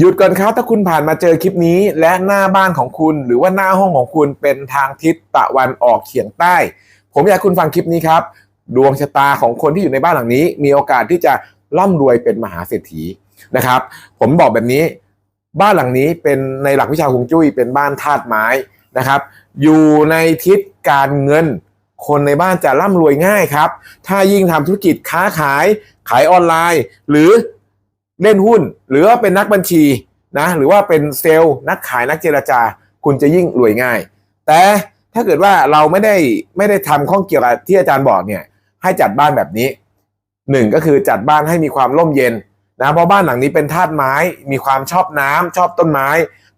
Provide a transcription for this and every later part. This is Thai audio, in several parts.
หยุดก่อนครับถ้าคุณผ่านมาเจอคลิปนี้ และหน้าบ้านของคุณ หรือว่าหน้าห้องของคุณเป็นทางทิศตะวันออกเฉียงใต้ ผมอยากให้คุณฟังคลิปนี้ครับ ดวงชะตาของคนที่อยู่ในบ้านหลังนี้ มีโอกาสที่จะร่ำรวยเป็นมหาเศรษฐีนะครับ ผมบอกแบบนี้ บ้านหลังนี้เป็นในหลักวิชาฮวงจุ้ยเป็นบ้านธาตุไม้นะครับ อยู่ในทิศการเงิน คนในบ้านจะร่ำรวยง่ายครับ ถ้ายิ่งทำธุรกิจค้าขายขายออนไลน์ หรือ เล่นหุ้น หรือว่าเป็นนักบัญชีนะหรือว่าเป็นเซลล์นักขายนักเจรจา คุณจะยิ่งรวยง่าย แต่ถ้าเกิดว่าเราไม่ได้ไม่ได้ทำข้องเกี่ยวกับที่อาจารย์บอกเนี่ยให้จัดบ้านแบบนี้หนึ่งก็คือจัดบ้านให้มีความร่มเย็นนะเพราะบ้านหลังนี้เป็นธาตุไม้ มีความชอบน้ำชอบต้นไม้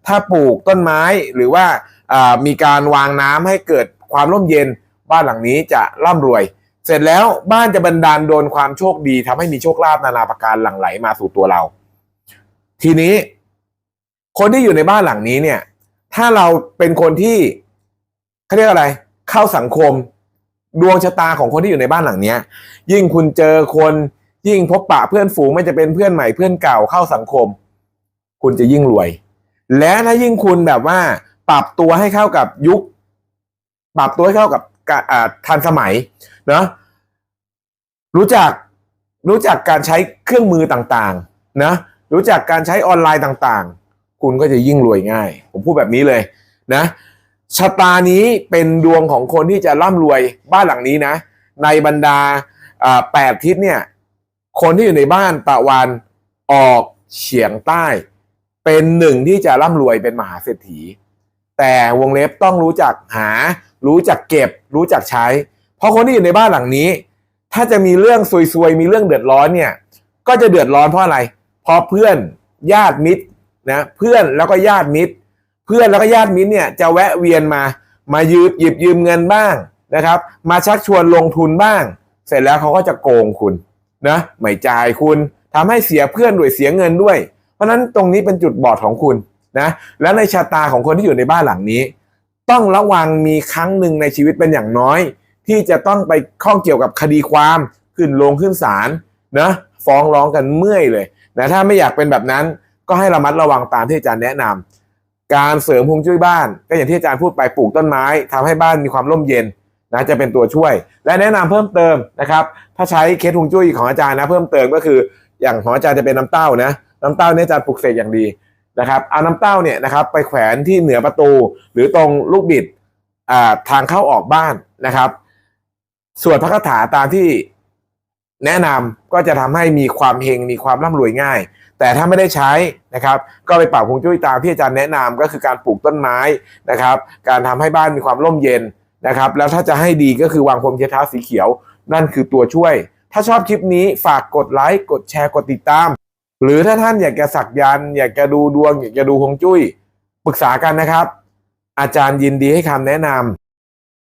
ถ้าปลูกต้นไม้หรือว่าอ่ามีการวางน้ำให้เกิดความร่มเย็น บ้านหลังนี้จะร่ำรวย เสร็จแล้วบ้านจะบันดาลโดนความโชคดีทำให้มีโชคลาภนานาประการหลั่งไหลมาสู่ตัวเรา ทีนี้ คนที่อยู่ในบ้านหลังนี้เนี่ย ถ้าเราเป็นคนที่เขาเรียกอะไร เข้าสังคม ดวงชะตาของคนที่อยู่ในบ้านหลังเนี้ย ยิ่งคุณเจอคนยิ่งพบปะเพื่อนฝูงไม่จะเป็นเพื่อนใหม่เพื่อนเก่าเข้าสังคม คุณจะยิ่งรวย และถ้ายิ่งคุณแบบว่า ปรับตัวให้เข้ากับยุค ปรับตัวให้เข้ากับกะอ่าทันสมัย นะรู้จักรู้จักการใช้เครื่องมือต่างๆ นะ รู้จักการใช้ออนไลน์ต่างๆ คุณก็จะยิ่งรวยง่าย ผมพูดแบบนี้เลยนะชะตานี้เป็นดวงของคนที่จะร่ำรวยบ้านหลังนี้นะ ในบรรดาแปดทิศเนี่ย คนที่อยู่ในบ้านตะวันออกเฉียงใต้ เป็นหนึ่งที่จะร่ำรวยเป็นมหาเศรษฐี แต่วงเล็บต้องรู้จักหา รู้จักเก็บ รู้จักใช้ ราะคนที่อยู่ในบ้านหลังนี้ ถ้าจะมีเรื่องซวยๆมีเรื่องเดือดร้อนเนี่ย ก็จะเดือดร้อนเพราะอะไรเพราะเพื่อนญาติมิตรนะเพื่อนแล้วก็ญาติมิตร เพื่อนแล้วก็ญาติมิตรเนี่ยจะแวะเวียนมามายืมหยิบยืมเงินบ้างนะครับ มาชักชวนลงทุนบ้าง เสร็จแล้วเขาก็จะโกงคุณนะไม่จ่ายคุณทำให้เสียเพื่อนด้วยเสียเงินด้วย เพราะฉะนั้นตรงนี้เป็นจุดบอดของคุณนะและในชะตาของคนที่อยู่ในบ้านหลังนี้ ต้องระวังมีครั้งหนึ่งในชีวิตเป็นอย่างน้อย ที่จะต้องไปข้องเกี่ยวกับคดีความขึ้นลงขึ้นศาลนะฟ้องร้องกันเมื่อยเลยนะถ้าไม่อยากเป็นแบบนั้นก็ให้ระมัดระวังตามที่อาจารย์แนะนำการเสริมฮวงจุ้ยบ้าน ก็อย่างที่อาจารย์พูดไปปลูกต้นไม้ทำให้บ้านมีความร่มเย็นนะจะเป็นตัวช่วย และแนะนำเพิ่มเติมนะครับถ้าใช้เคสฮวงจุ้ยของอาจารย์นะเพิ่มเติมก็คือ อย่างของอาจารย์จะเป็นน้ำเต้านะน้ำเต้าเนี่ยอาจารย์ปลูกเสกอย่างดีนะครับเอาน้ำเต้าเนี่ยนะครับไปแขวนที่เหนือประตู หรือตรงลูกบิดอ่าทางเข้าออกบ้านนะครับ ส่วนพระคาถาตามที่แนะนำก็จะทำให้มีความเฮงมีความร่ำรวยง่าย แต่ถ้าไม่ได้ใช้นะครับ ก็ไปปรับฮวงจุ้ยตามที่อาจารย์แนะนำก็คือการปลูกต้นไม้นะครับ การทำให้บ้านมีความร่มเย็นนะครับ แล้วถ้าจะให้ดีก็คือวางพรมเช็ดเท้าสีเขียว นั่นคือตัวช่วย ถ้าชอบคลิปนี้ฝากกดไลค์กดแชร์กดติดตาม หรือถ้าท่านอยากจะสักยันอยากจะดูดวง อยากจะดูฮวงจุ้ยปรึกษากันนะครับ อาจารย์ยินดีให้คำแนะนำ